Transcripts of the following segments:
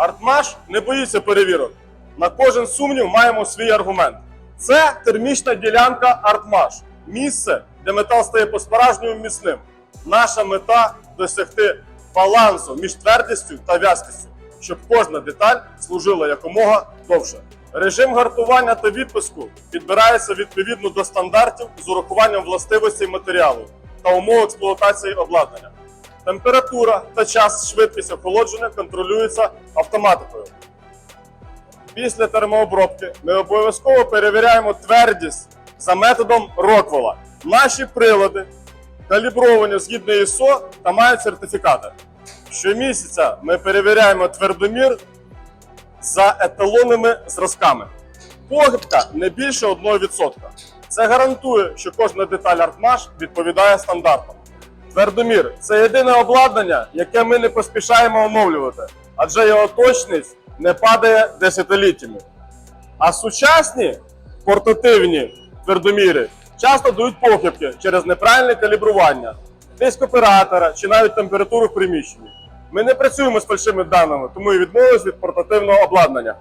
Артмаш не боїться перевірок. На кожен сумнів маємо свій аргумент. Це термічна ділянка Артмаш. Місце, де метал стає по-справжньому міцним. Наша мета досягти балансу між твердістю та в'язкістю, щоб кожна деталь служила якомога довше. Режим гартування та відпуску підбирається відповідно до стандартів з урахуванням властивостей матеріалу та умов експлуатації обладнання. Температура та час швидкість охолодження контролюється автоматикою. Після термообробки ми обов'язково перевіряємо твердість за методом Роквелла. Наші прилади калібровані згідно ISO та мають сертифікати. Щомісяця ми перевіряємо твердомір за еталонними зразками. Похибка не більше 1%. Це гарантує, що кожна деталь Артмаш відповідає стандартам. Твердомір це єдине обладнання, яке ми не поспішаємо оновлювати, адже його точність не падає десятиліттями. А сучасні портативні твердоміри часто дають похибки через неправильне калібрування, тиск оператора чи навіть температуру в приміщенні. Ми не працюємо з фальшивими даними, тому і відмовились від портативного обладнання.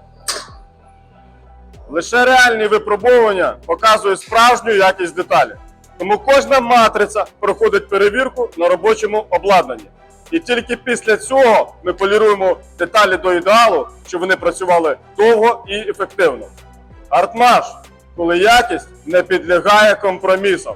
Лише реальні випробовування показують справжню якість деталі. Тому кожна матриця проходить перевірку на робочому обладнанні. І тільки після цього ми поліруємо деталі до ідеалу, щоб вони працювали довго і ефективно. Артмаш, коли якість не підлягає компромісам.